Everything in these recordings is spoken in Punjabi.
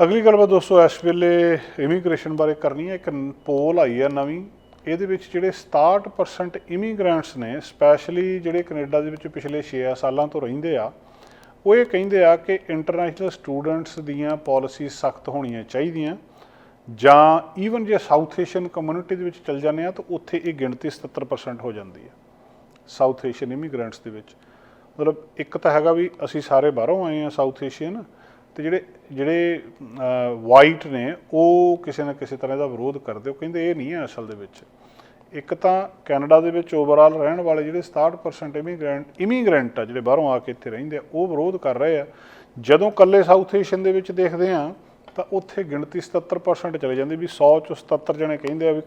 ਅਗਲੀ ਗੱਲਬਾਤ ਦੋਸਤੋ, ਇਸ ਵੇਲੇ ਇਮੀਗ੍ਰੇਸ਼ਨ ਬਾਰੇ ਕਰਨੀ ਹੈ। ਇੱਕ ਪੋਲ ਆਈ ਹੈ ਨਵੀਂ। ਇਹਦੇ ਵਿੱਚ ਜਿਹੜੇ 67% ਇਮੀਗ੍ਰੈਂਟਸ ਨੇ ਸਪੈਸ਼ਲੀ ਜਿਹੜੇ ਕੈਨੇਡਾ ਦੇ ਵਿੱਚ ਪਿਛਲੇ 6 ਸਾਲਾਂ ਤੋਂ ਰਹਿੰਦੇ ਆ, ਉਹ ਇਹ ਕਹਿੰਦੇ ਆ ਕਿ ਇੰਟਰਨੈਸ਼ਨਲ ਸਟੂਡੈਂਟਸ ਦੀਆਂ ਪਾਲਿਸੀ ਸਖਤ ਹੋਣੀਆਂ ਚਾਹੀਦੀਆਂ। ਜਾਂ ਈਵਨ ਜੇ ਸਾਊਥ ਏਸ਼ੀਅਨ ਕਮਿਊਨਿਟੀ ਦੇ ਵਿੱਚ ਚਲ ਜਾਂਦੇ ਆ, ਤਾਂ ਉੱਥੇ ਇਹ ਗਿਣਤੀ 77% ਹੋ ਜਾਂਦੀ ਹੈ ਸਾਊਥ ਏਸ਼ੀਅਨ ਇਮੀਗ੍ਰੈਂਟਸ ਦੇ ਵਿੱਚ। ਮਤਲਬ ਇੱਕ ਤਾਂ ਹੈਗਾ ਵੀ ਅਸੀਂ ਸਾਰੇ ਬਾਹਰੋਂ ਆਏ ਆ ਸਾਊਥ ਏਸ਼ੀਅਨ ਤੇ ਜਿਹੜੇ ਜਿਹੜੇ ਵਾਈਟ ਨੇ, ਉਹ ਕਿਸੇ ਨਾ ਕਿਸੇ ਤਰ੍ਹਾਂ ਦਾ ਵਿਰੋਧ ਕਰਦੇ, ਉਹ ਕਹਿੰਦੇ ਇਹ ਨਹੀਂ ਹੈ ਅਸਲ ਦੇ ਵਿੱਚ। ਇੱਕ ਤਾਂ ਕੈਨੇਡਾ ਦੇ ਵਿੱਚ ਓਵਰਆਲ ਰਹਿਣ ਵਾਲੇ ਜਿਹੜੇ 67% ਇਮੀਗ੍ਰੈਂਟ ਇਮੀਗ੍ਰੈਂਟ ਆ ਜਿਹੜੇ ਬਾਹਰੋਂ ਆ ਕੇ ਇੱਥੇ ਰਹਿੰਦੇ ਆ, ਉਹ ਵਿਰੋਧ ਕਰ ਰਹੇ ਆ। ਜਦੋਂ ਕੱਲੇ ਸਾਊਥ ਏਸ਼ੀਅਨ ਦੇ ਵਿੱਚ ਦੇਖਦੇ ਆ ਤਾਂ ਉੱਥੇ ਗਿਣਤੀ 77% ਚਲੇ ਜਾਂਦੀ, ਵੀ 100 ਚੋਂ 77 ਜਣੇ ਕਹਿੰਦੇ ਆ ਵੀ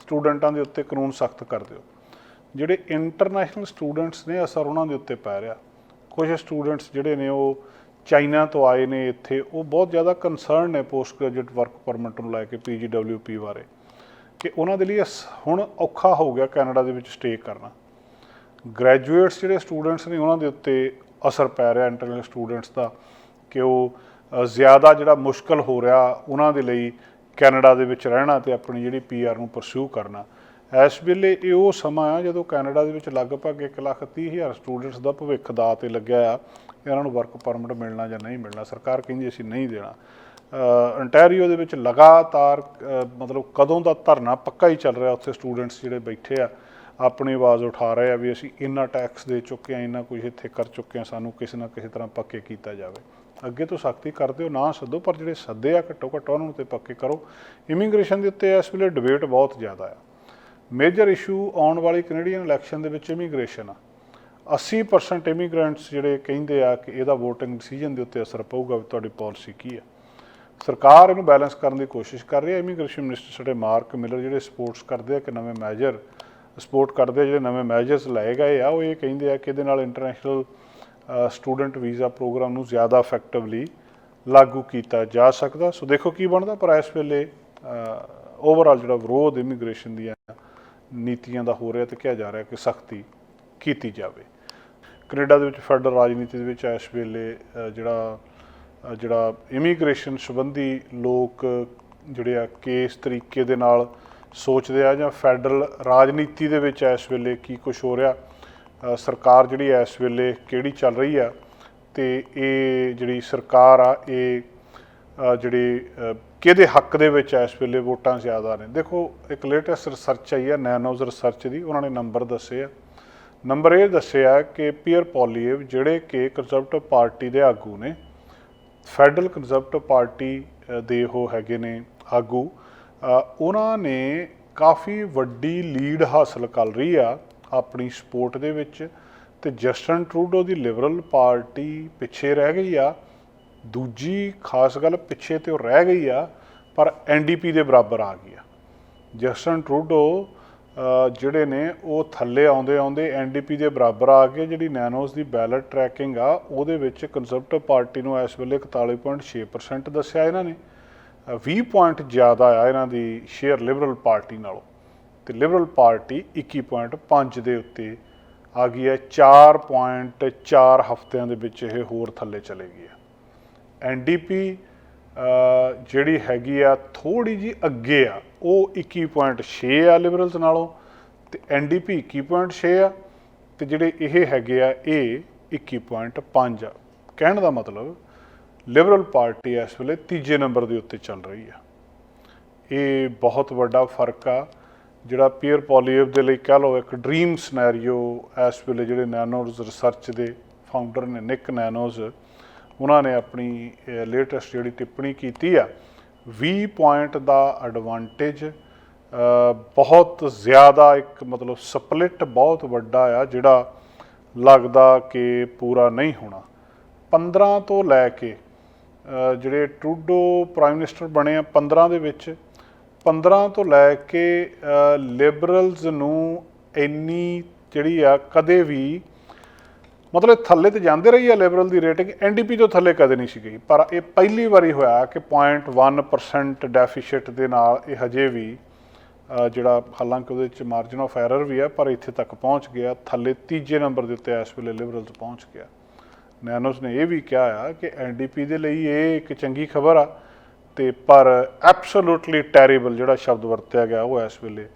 ਸਟੂਡੈਂਟਾਂ ਦੇ ਉੱਤੇ ਕਾਨੂੰਨ ਸਖਤ ਕਰ ਦਿਓ। ਜਿਹੜੇ ਇੰਟਰਨੈਸ਼ਨਲ ਸਟੂਡੈਂਟਸ ਨੇ ਅਸਰ ਉਹਨਾਂ ਦੇ ਉੱਤੇ ਪੈ ਰਿਹਾ। ਕੁਝ ਸਟੂਡੈਂਟਸ ਜਿਹੜੇ ਨੇ ਉਹ ਚਾਈਨਾ ਤੋਂ ਆਏ ਨੇ ਇੱਥੇ, ਉਹ ਬਹੁਤ ਜ਼ਿਆਦਾ ਕੰਸਰਨ ਨੇ ਪੋਸਟ ਗ੍ਰੈਜੂਏਟ ਵਰਕ ਪਰਮਿਟ ਨੂੰ ਲੈ ਕੇ ਪੀਜੀਡਬਲਯੂਪੀ ਬਾਰੇ ਕਿ ਉਹਨਾਂ ਦੇ ਲਈ ਅਸ- ਹੁਣ ਔਖਾ ਹੋ ਗਿਆ ਕੈਨੇਡਾ ਦੇ ਵਿੱਚ ਸਟੇ ਕਰਨਾ। ਗ੍ਰੈਜੂਏਟਸ ਜਿਹੜੇ ਸਟੂਡੈਂਟਸ ਨੇ ਉਹਨਾਂ ਦੇ ਉੱਤੇ ਅਸਰ ਪੈ ਰਿਹਾ ਇੰਟਰਨੈਸ਼ਨਲ ਸਟੂਡੈਂਟਸ ਦਾ ਕਿ ਉਹ ਜ਼ਿਆਦਾ ਜਿਹੜਾ ਮੁਸ਼ਕਲ ਹੋ ਰਿਹਾ ਉਹਨਾਂ ਦੇ ਲਈ ਕੈਨੇਡਾ ਦੇ ਵਿੱਚ ਰਹਿਣਾ ਤੇ ਆਪਣੀ ਜਿਹੜੀ ਪੀਆਰ ਨੂੰ ਪਰਸਿਊ ਕਰਨਾ। ਇਸ ਵੇਲੇ ਇਹ ਉਹ ਸਮਾਂ ਆ ਜਦੋਂ ਕੈਨੇਡਾ ਦੇ ਵਿੱਚ ਲਗਭਗ 1,30,000 ਸਟੂਡੈਂਟਸ ਦਾ ਭਵਿੱਖ ਦਾ ਤੇ ਲੱਗਿਆ ਆ ਇਹਨਾਂ ਨੂੰ ਵਰਕ ਪਰਮਿਟ ਮਿਲਣਾ ਜਾਂ ਨਹੀਂ ਮਿਲਣਾ ਸਰਕਾਰ ਕਹਿੰਦੀ ਅਸੀਂ ਨਹੀਂ ਦੇਣਾ। ਅੰਟੈਰੀਓ ਦੇ ਵਿੱਚ ਲਗਾਤਾਰ ਮਤਲਬ ਕਦੋਂ ਦਾ ਧਰਨਾ ਪੱਕਾ ਹੀ ਚੱਲ ਰਿਹਾ ਉੱਥੇ ਸਟੂਡੈਂਟਸ ਜਿਹੜੇ ਬੈਠੇ ਆ ਆਪਣੀ ਆਵਾਜ਼ ਉਠਾ ਰਹੇ ਆ ਵੀ ਅਸੀਂ ਇੰਨਾ ਟੈਕਸ ਦੇ ਚੁੱਕੇ ਆ ਇੰਨਾ ਕੁਝ ਇੱਥੇ ਕਰ ਚੁੱਕੇ ਆ ਸਾਨੂੰ ਕਿਸੇ ਨਾ ਕਿਸੇ ਤਰ੍ਹਾਂ ਪੱਕੇ ਕੀਤਾ ਜਾਵੇ। ਅੱਗੇ ਤੋਂ ਸਖਤੀ ਕਰ ਦਿਓ ਨਾ ਸੱਦੋ ਪਰ ਜਿਹੜੇ ਸੱਦੇ ਆ ਘੱਟੋ ਘੱਟ ਉਹਨਾਂ ਨੂੰ ਤੇ ਪੱਕੇ ਕਰੋ। ਇਮੀਗ੍ਰੇਸ਼ਨ ਦੇ ਉੱਤੇ ਇਸ ਵੇਲੇ ਡਿਬੇਟ ਬਹੁਤ ਜ਼ਿਆਦਾ ਆ। ਮੇਜਰ ਇਸ਼ੂ ਆਉਣ ਵਾਲੀ ਕੈਨੇਡੀਅਨ ਇਲੈਕਸ਼ਨ ਦੇ ਵਿੱਚ ਇਮੀਗ੍ਰੇਸ਼ਨ ਆ। 80% ਇਮੀਗ੍ਰੈਂਟਸ ਜਿਹੜੇ ਕਹਿੰਦੇ ਆ ਕਿ ਇਹਦਾ VOTING ਡਿਸੀਜਨ ਦੇ ਉੱਤੇ ਅਸਰ ਪਊਗਾ ਵੀ ਤੁਹਾਡੀ ਪਾਲਿਸੀ ਕੀ ਹੈ ਸਰਕਾਰ ਇਹਨੂੰ ਬੈਲੈਂਸ ਕਰਨ ਦੀ ਕੋਸ਼ਿਸ਼ ਕਰ ਰਹੀ ਹੈ ਇਮੀਗ੍ਰੇਸ਼ਨ ਮਿਨਿਸਟਰ ਸਾਡੇ ਮਾਰਕ ਮਿਲਰ ਜਿਹੜੇ ਸਪੋਰਟਸ ਕਰਦੇ ਆ ਕਿ ਨਵੇਂ ਮੈਜਰ ਸਪੋਰਟ ਕਰਦੇ ਆ, ਜਿਹੜੇ ਨਵੇਂ ਮੈਜਰਸ ਲਾਏ ਗਏ ਆ, ਉਹ ਇਹ ਕਹਿੰਦੇ ਆ ਕਿ ਇਹਦੇ ਨਾਲ ਇੰਟਰਨੈਸ਼ਨਲ ਸਟੂਡੈਂਟ ਵੀਜ਼ਾ ਪ੍ਰੋਗਰਾਮ ਨੂੰ ਜ਼ਿਆਦਾ ਇਫੈਕਟਿਵਲੀ ਲਾਗੂ ਕੀਤਾ ਜਾ ਸਕਦਾ। ਸੋ ਦੇਖੋ ਕੀ ਬਣਦਾ, ਪਰ ਇਸ ਵੇਲੇ ਓਵਰਆਲ ਜਿਹੜਾ ਵਿਰੋਧ ਇਮੀਗ੍ਰੇਸ਼ਨ ਦੀਆਂ ਨੀਤੀਆਂ ਦਾ ਹੋ ਰਿਹਾ ਤੇ ਕਿਹਾ ਜਾ ਰਿਹਾ ਕਿ ਸਖਤੀ ਕੀਤੀ ਜਾਵੇ। ਕੈਨੇਡਾ ਦੇ ਵਿੱਚ ਫੈਡਰਲ ਰਾਜਨੀਤੀ ਦੇ ਵਿੱਚ ਇਸ ਵੇਲੇ ਜਿਹੜਾ ਜਿਹੜਾ ਇਮੀਗ੍ਰੇਸ਼ਨ ਸੰਬੰਧੀ ਲੋਕ ਜਿਹੜੇ ਆ, ਕਿਸ ਤਰੀਕੇ ਦੇ ਨਾਲ ਸੋਚਦੇ ਆ ਜਾਂ ਫੈਡਰਲ ਰਾਜਨੀਤੀ ਦੇ ਵਿੱਚ ਇਸ ਵੇਲੇ ਕੀ ਕੁਝ ਹੋ ਰਿਹਾ ਸਰਕਾਰ ਜਿਹੜੀ ਇਸ ਵੇਲੇ ਕਿਹੜੀ ਚੱਲ ਰਹੀ ਆ ਤੇ ਇਹ ਜਿਹੜੀ ਸਰਕਾਰ ਆ, ਇਹ ਜਿਹੜੀ ਕਿਹਦੇ ਹੱਕ ਦੇ ਵਿੱਚ ਆ ਇਸ ਵੇਲੇ ਵੋਟਾਂ ਜ਼ਿਆਦਾ ਨੇ? ਦੇਖੋ, ਇੱਕ ਲੇਟੈਸਟ ਰਿਸਰਚ ਆਈ ਹੈ ਨੈਨੋਜ਼ ਰਿਸਰਚ ਦੀ, ਉਹਨਾਂ ਨੇ ਨੰਬਰ ਦੱਸੇ ਆ। ਨੰਬਰ ਇਹ ਦੱਸਿਆ ਕਿ ਪੀਅਰ ਪੋਲੀਏਵ ਜਿਹੜੇ ਕਿ ਕੰਜ਼ਰਵੇਟਿਵ ਪਾਰਟੀ ਦੇ ਆਗੂ ਨੇ ਫੈਡਰਲ ਕੰਜ਼ਰਵੇਟਿਵ ਪਾਰਟੀ ਦੇ ਉਹ ਹੈਗੇ ਨੇ ਆਗੂ ਉਹਨਾਂ ਨੇ ਕਾਫੀ ਵੱਡੀ ਲੀਡ ਹਾਸਲ ਕਰ ਰਹੀ ਆ ਆਪਣੀ ਸਪੋਰਟ ਦੇ ਵਿੱਚ ਤੇ ਜਸਟਨ ਟਰੂਡੋ ਦੀ ਲਿਬਰਲ ਪਾਰਟੀ ਪਿੱਛੇ ਰਹਿ ਗਈ ਆ। ਦੂਜੀ ਖਾਸ ਗੱਲ ਪਿੱਛੇ ਤੇ ਉਹ ਰਹਿ ਗਈ ਆ ਪਰ ਐਨਡੀਪੀ ਦੇ ਬਰਾਬਰ ਆ ਗਈ ਆ। ਜਸਟਨ ਟਰੂਡੋ ਜਿਹੜੇ ਨੇ ਉਹ ਥੱਲੇ ਆਉਂਦੇ ਆਉਂਦੇ ਐਨਡੀਪੀ ਦੇ ਬਰਾਬਰ ਆ ਕੇ ਜਿਹੜੀ ਨੈਨੋਸ ਦੀ ਬੈਲਟ ਟਰੈਕਿੰਗ ਆ ਉਹਦੇ ਵਿੱਚ ਕੰਜ਼ਰਵੇਟਿਵ ਪਾਰਟੀ ਨੂੰ ਇਸ ਵੇਲੇ 41.6% ਦੱਸਿਆ ਇਹਨਾਂ ਨੇ। ਅ, 20 ਪੁਆਇੰਟ ਜ਼ਿਆਦਾ ਆ ਇਹਨਾਂ ਦੀ ਸ਼ੇਅਰ ਲਿਬਰਲ ਪਾਰਟੀ ਨਾਲੋਂ। ਤੇ ਲਿਬਰਲ ਪਾਰਟੀ 21.5 ਦੇ ਉੱਤੇ ਆ ਗਈ ਹੈ 4.4 ਹਫ਼ਤਿਆਂ ਦੇ ਵਿੱਚ ਇਹ ਹੋਰ ਥੱਲੇ ਚਲੇ ਗਈ ਹੈ। ਐਨਡੀਪੀ ਜਿਹੜੀ ਹੈਗੀ ਆ ਥੋੜੀ ਜੀ ਅੱਗੇ ਆ, ਉਹ 21.6 ਆ ਲਿਬਰਲਸ ਨਾਲੋਂ, ਤੇ ਐਨਡੀਪੀ 21.6 ਆ, ਤੇ ਜਿਹੜੇ ਇਹ ਹੈਗੇ ਆ, ਇਹ 21.5 ਆ। ਕਹਿਣ ਦਾ ਮਤਲਬ ਲਿਬਰਲ ਪਾਰਟੀ ਇਸ ਵੇਲੇ ਤੀਜੇ ਨੰਬਰ ਦੇ ਉੱਤੇ ਚੱਲ ਰਹੀ ਆ। ਇਹ ਬਹੁਤ ਵੱਡਾ ਫ਼ਰਕ ਆ, ਜਿਹੜਾ ਪੀਅਰ ਪੋਲੀਏਵ ਦੇ ਲਈ ਕਹ ਲਓ ਇੱਕ ਡ੍ਰੀਮ ਸਿਨੈਰੀਓ ਇਸ ਵੇਲੇ ਜਿਹੜੇ ਨੈਨੋਜ਼ ਰਿਸਰਚ ਦੇ ਫਾਊਂਡਰ ਨੇ ਨਿਕ ਨੈਨੋਜ਼ ਉਹਨਾਂ ਨੇ ਆਪਣੀ ਲੇਟੈਸਟ ਜਿਹੜੀ ਟਿੱਪਣੀ ਕੀਤੀ ਆ 20 ਪੁਆਇੰਟ ਦਾ ਐਡਵਾਂਟੇਜ ਬਹੁਤ ਜ਼ਿਆਦਾ ਇੱਕ ਮਤਲਬ ਸਪਲਿਟ ਬਹੁਤ ਵੱਡਾ ਆ, ਜਿਹੜਾ ਲੱਗਦਾ ਕਿ ਪੂਰਾ ਨਹੀਂ ਹੋਣਾ। 15 ਤੋਂ ਲੈ ਕੇ ਜਿਹੜੇ ਟਰੂਡੋ ਪ੍ਰਾਈਮ ਮਿਨਿਸਟਰ ਬਣੇ ਆ 15 ਦੇ ਵਿੱਚ 15 ਤੋਂ ਲੈ ਕੇ ਲਿਬਰਲਸ ਨੂੰ ਇੰਨੀ ਜਿਹੜੀ ਆ, ਕਦੇ ਵੀ ਮਤਲਬ ਥੱਲੇ ਤੇ ਜਾਂਦੇ ਰਹੀ ਆ ਲਿਬਰਲ ਦੀ ਰੇਟਿੰਗ ਐਨਡੀਪੀ ਤੋਂ ਥੱਲੇ ਕਦੇ ਨਹੀਂ ਸੀ ਗਈ। ਪਰ ਇਹ ਪਹਿਲੀ ਵਾਰੀ ਹੋਇਆ ਕਿ 0.1% ਡੈਫੀਸਿਟ ਦੇ ਨਾਲ ਇਹ ਹਜੇ ਵੀ ਜਿਹੜਾ ਹਾਲਾਂਕਿ ਉਹਦੇ ਵਿੱਚ ਮਾਰਜਨ ਆਫ ਐਰਰ ਵੀ ਆ, ਪਰ ਇੱਥੇ ਤੱਕ ਪਹੁੰਚ ਗਿਆ, ਥੱਲੇ ਤੀਜੇ ਨੰਬਰ ਦੇ ਉੱਤੇ ਇਸ ਵੇਲੇ ਲਿਬਰਲਸ ਪਹੁੰਚ ਗਿਆ। ਨੈਨੋਸ ਨੇ ਇਹ ਵੀ ਕਿਹਾ ਆ ਕਿ ਐਨਡੀਪੀ ਦੇ ਲਈ ਇਹ ਇੱਕ ਚੰਗੀ ਖਬਰ ਆ ਤੇ ਪਰ ਐਬਸੋਲੂਟਲੀ ਟੈਰੀਬਲ ਜਿਹੜਾ ਸ਼ਬਦ ਵਰਤਿਆ ਗਿਆ, ਉਹ ਇਸ ਵੇਲੇ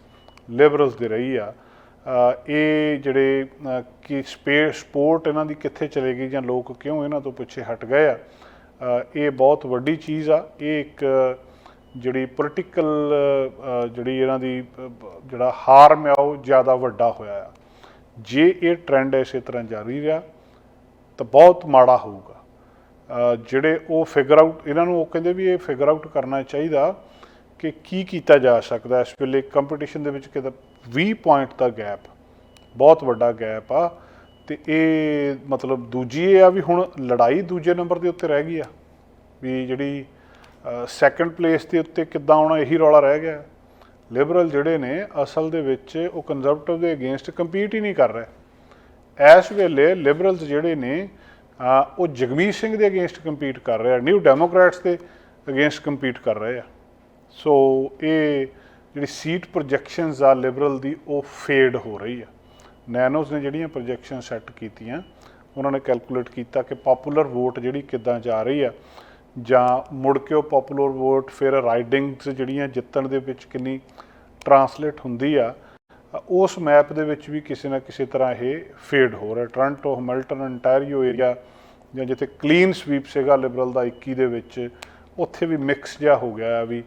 ਲਿਬਰਲਸ ਦੀ ਰਹੀ ਆ। ਇਹ ਜਿਹੜੇ ਕਿ ਸਪੇਸ ਸਪੋਰਟ ਇਹਨਾਂ ਦੀ ਕਿੱਥੇ ਚਲੇ ਗਈ ਜਾਂ ਲੋਕ ਕਿਉਂ ਇਹਨਾਂ ਤੋਂ ਪਿੱਛੇ ਹਟ ਗਏ ਆ ਇਹ ਬਹੁਤ ਵੱਡੀ ਚੀਜ਼ ਆ। ਇਹ ਇੱਕ ਜਿਹੜੀ ਪੋਲੀਟੀਕਲ ਜਿਹੜੀ ਇਹਨਾਂ ਦੀ ਜਿਹੜਾ ਹਾਰਮ ਆ ਉਹ ਜ਼ਿਆਦਾ ਵੱਡਾ ਹੋਇਆ ਆ। ਜੇ ਇਹ ਟ੍ਰੈਂਡ ਇਸੇ ਤਰ੍ਹਾਂ ਜਾਰੀ ਰਿਹਾ, ਤਾਂ ਬਹੁਤ ਮਾੜਾ ਹੋਊਗਾ। ਜਿਹੜੇ ਉਹ ਫਿਗਰ ਆਊਟ ਇਹਨਾਂ ਨੂੰ ਉਹ ਕਹਿੰਦੇ ਵੀ ਇਹ ਫਿਗਰ ਆਊਟ ਕਰਨਾ ਚਾਹੀਦਾ ਕਿ ਕੀ ਕੀਤਾ ਜਾ ਸਕਦਾ ਇਸ ਵੇਲੇ ਕੰਪੀਟੀਸ਼ਨ ਦੇ ਵਿੱਚ ਕਿਤੇ 20 ਪੁਆਇੰਟ ਦਾ ਗੈਪ ਬਹੁਤ ਵੱਡਾ ਗੈਪ ਆ, ਤੇ ਇਹ ਮਤਲਬ ਦੂਜੀ ਇਹ ਆ ਵੀ ਹੁਣ ਲੜਾਈ ਦੂਜੇ ਨੰਬਰ ਦੇ ਉੱਤੇ ਰਹਿ ਗਈ ਆ, ਵੀ ਜਿਹੜੀ ਸੈਕੰਡ ਪਲੇਸ ਦੇ ਉੱਤੇ ਕਿੱਦਾਂ ਆਉਣਾ ਇਹੀ ਰੌਲਾ ਰਹਿ ਗਿਆ। ਲਿਬਰਲ ਜਿਹੜੇ ਨੇ, ਅਸਲ ਦੇ ਵਿੱਚ ਉਹ ਕੰਜ਼ਰਵੇਟਿਵ ਦੇ ਅਗੇਂਸਟ ਕੰਪੀਟ ਹੀ ਨਹੀਂ ਕਰ ਰਹੇ। ਇਸ ਵੇਲੇ ਲਿਬਰਲਸ ਜਿਹੜੇ ਨੇ ਉਹ ਜਗਮੀਤ ਸਿੰਘ ਦੇ ਅਗੇਂਸਟ ਕੰਪੀਟ ਕਰ ਰਹੇ ਆ ਨਿਊ ਡੈਮੋਕ੍ਰੈਟਸ ਦੇ ਅਗੇਂਸਟ ਕੰਪੀਟ ਕਰ ਰਹੇ ਆ। ਸੋ ਇਹ ਜਿਹੜੀ ਸੀਟ ਪ੍ਰੋਜੈਕਸ਼ਨਸ ਆ ਲਿਬਰਲ ਦੀ, ਉਹ ਫੇਡ ਹੋ ਰਹੀ ਆ। ਨੈਨੋਸ ਨੇ ਜਿਹੜੀਆਂ ਪ੍ਰੋਜੈਕਸ਼ਨ ਸੈੱਟ ਕੀਤੀਆਂ, ਉਹਨਾਂ ਨੇ ਕੈਲਕੂਲੇਟ ਕੀਤਾ ਕਿ ਪਪੂਲਰ ਵੋਟ ਜਿਹੜੀ ਕਿੱਦਾਂ ਜਾ ਰਹੀ ਆ। ਜਾਂ ਮੁੜ ਕੇ ਉਹ ਪਪੂਲਰ ਵੋਟ ਫਿਰ ਰਾਈਡਿੰਗਸ ਜਿਹੜੀਆਂ ਜਿੱਤਣ ਦੇ ਵਿੱਚ ਕਿੰਨੀ ਟਰਾਂਸਲੇਟ ਹੁੰਦੀ ਆ, ਉਸ ਮੈਪ ਦੇ ਵਿੱਚ ਵੀ ਕਿਸੇ ਨਾ ਕਿਸੇ ਤਰ੍ਹਾਂ ਇਹ ਫੇਡ ਹੋ ਰਿਹਾ। ਟੋਰਾਂਟੋ ਹੈਮਿਲਟਨ ਅੰਟਾਰੀਓ ਏਰੀਆ ਜਾਂ ਜਿੱਥੇ ਕਲੀਨ ਸਵੀਪ ਸੀਗਾ ਲਿਬਰਲ ਦਾ 21 ਦੇ ਵਿੱਚ, ਉੱਥੇ ਵੀ ਮਿਕਸ ਜਿਹਾ ਹੋ ਗਿਆ ਆ ਵੀ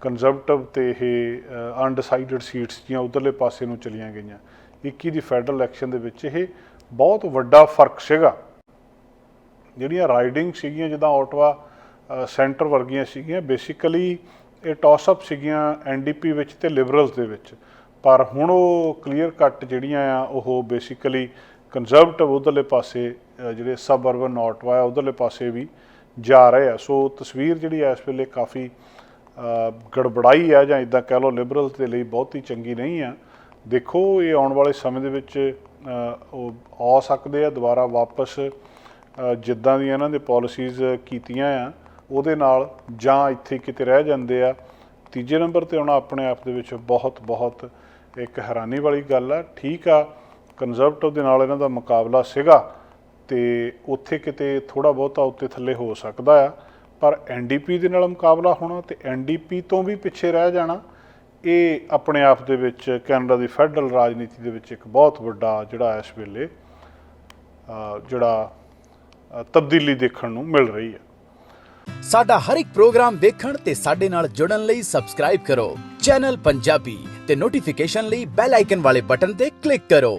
ਕੰਜ਼ਰਵੇਟਿਵ ਤੇ ਇਹ ਅਨਡਿਸਾਈਡਡ ਸੀਟਸ ਜੀਆਂ ਉਧਰਲੇ ਪਾਸੇ ਨੂੰ ਚਲੀਆਂ ਗਈਆਂ। 21 ਦੀ ਫੈਡਰਲ ਇਲੈਕਸ਼ਨ ਦੇ ਵਿੱਚ ਇਹ ਬਹੁਤ ਵੱਡਾ ਫ਼ਰਕ ਸੀਗਾ। ਜਿਹੜੀਆਂ ਰਾਈਡਿੰਗ ਸੀਗੀਆਂ, ਜਿੱਦਾਂ ਆਟਵਾ ਸੈਂਟਰ ਵਰਗੀਆਂ ਸੀਗੀਆਂ ਬੇਸਿਕਲੀ ਇਹ ਟਾਸ ਅਪ ਸੀਗੀਆਂ ਐਨਡੀਪੀ ਵਿੱਚ ਤੇ ਲਿਬਰਲਸ ਦੇ ਵਿੱਚ। ਪਰ ਹੁਣ ਉਹ ਕਲੀਅਰ ਕੱਟ ਜਿਹੜੀਆਂ ਆ, ਉਹ ਬੇਸਿਕਲੀ ਕੰਜ਼ਰਵੇਟਿਵ ਉਧਰਲੇ ਪਾਸੇ ਜਿਹੜੇ ਸਬ ਅਰਬਨ ਆਟਵਾ ਆ, ਉਧਰਲੇ ਪਾਸੇ ਵੀ ਜਾ ਰਹੇ ਆ। ਸੋ ਤਸਵੀਰ ਜਿਹੜੀ ਆ ਇਸ ਵੇਲੇ ਕਾਫੀ ਗੜਬੜਾਈ ਆ ਜਾਂ ਇਦਾਂ ਕਹਿ ਲਓ ਲਿਬਰਲਸ ਦੇ ਲਈ ਬਹੁਤੀ ਚੰਗੀ ਨਹੀਂ ਆ। ਦੇਖੋ ਇਹ ਆਉਣ ਵਾਲੇ ਸਮੇਂ ਦੇ ਵਿੱਚ ਉਹ ਆ ਸਕਦੇ ਆ, ਦੁਬਾਰਾ ਵਾਪਸ ਜਿੱਦਾਂ ਦੀਆਂ ਇਹਨਾਂ ਦੇ ਪਾਲਿਸੀਜ਼ ਕੀਤੀਆਂ ਆ, ਉਹਦੇ ਨਾਲ ਜਾਂ ਇੱਥੇ ਕਿਤੇ ਰਹਿ ਜਾਂਦੇ ਆ। ਤੀਜੇ ਨੰਬਰ ਤੇ ਆਉਣਾ ਆਪਣੇ ਆਪ ਦੇ ਵਿੱਚ ਬਹੁਤ ਬਹੁਤ ਇੱਕ ਹੈਰਾਨੀ ਵਾਲੀ ਗੱਲ ਆ। ਠੀਕ ਆ ਕੰਜ਼ਰਵੇਟਿਵ ਦੇ ਨਾਲ ਇਹਨਾਂ ਦਾ ਮੁਕਾਬਲਾ ਸੀਗਾ ਤੇ ਉੱਥੇ ਕਿਤੇ ਥੋੜਾ ਬਹੁਤਾ ਉੱਤੇ ਥੱਲੇ ਹੋ ਸਕਦਾ ਆ। ਪਰ ਐਨਡੀਪੀ ਦੇ ਨਾਲ ਮੁਕਾਬਲਾ ਹੋਣਾ ਤੇ ਐਨਡੀਪੀ ਤੋਂ ਵੀ ਪਿੱਛੇ ਰਹਿ ਜਾਣਾ, ਇਹ ਆਪਣੇ ਆਪ ਦੇ ਵਿੱਚ ਕੈਨੇਡਾ ਦੀ ਫੈਡਰਲ ਰਾਜਨੀਤੀ ਦੇ ਵਿੱਚ ਇੱਕ ਬਹੁਤ ਵੱਡਾ ਜਿਹੜਾ ਇਸ ਵੇਲੇ ਜਿਹੜਾ ਤਬਦੀਲੀ ਦੇਖਣ ਨੂੰ ਮਿਲ ਰਹੀ ਹੈ। ਸਾਡਾ ਹਰ ਇੱਕ ਪ੍ਰੋਗਰਾਮ ਦੇਖਣ ਤੇ ਸਾਡੇ ਨਾਲ ਜੁੜਨ ਲਈ ਸਬਸਕ੍ਰਾਈਬ ਕਰੋ। ਚੈਨਲ ਪੰਜਾਬੀ ਤੇ ਨੋਟੀਫਿਕੇਸ਼ਨ ਲਈ ਬੈਲ ਆਈਕਨ ਵਾਲੇ ਬਟਨ ਤੇ ਕਲਿੱਕ ਕਰੋ।